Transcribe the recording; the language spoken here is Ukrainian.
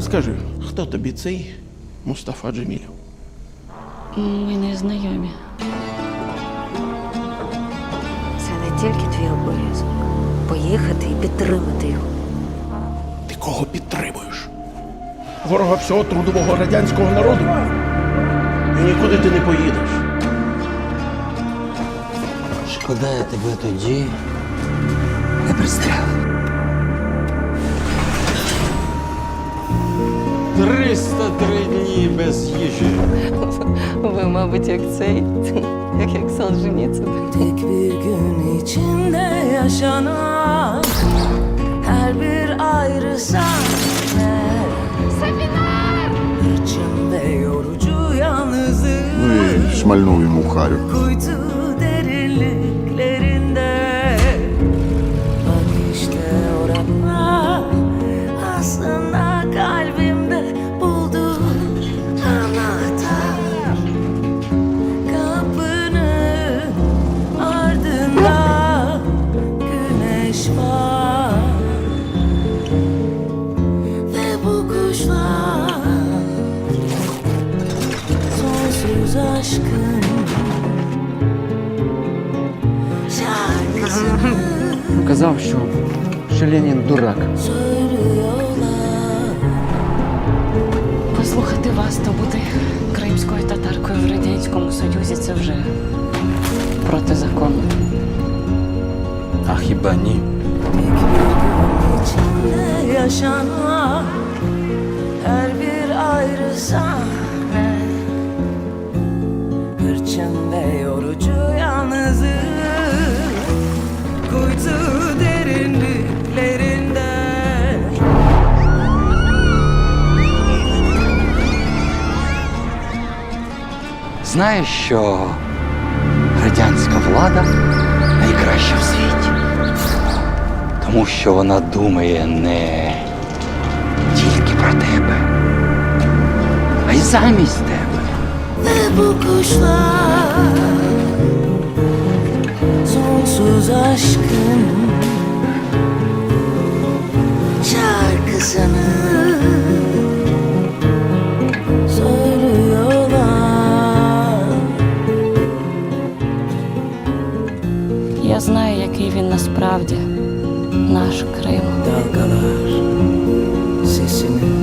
А скажи, хто тобі цей Мустафа Джемілів? Ми не знайомі. Це не тільки твій обов'язок. Поїхати і підтримати його. Ти кого підтримуєш? Ворога всього трудового радянського народу? І нікуди ти не поїдеш. Шкода, я тебе тоді не пристрелив. без їжі. Ви, мабуть, як цей, як, як Солженіцин. Tek bir gün içinde yaşanan Her bir ayrı sahne İçimde yorucu yalnızlık Ну і шмальнув йому в харю. Kuytu Sonsuz aşkın şarkısını Казав, що, що Ленін дурак. söylüyorlar Послухати вас та бути кримською татаркою в Радянському Союзі це вже протизаконно. А хіба ні? içinde yaşanan Kuytu derinliklerinde Знаєш, що радянська влада найкраща в світі. Тому що вона думає не тільки про тебе, а й замість тебе. Ve bu kuşlar Sonsuz aşkın Söylüyorlar Я знаю, який він насправді наш Крим. Dalgalar sesini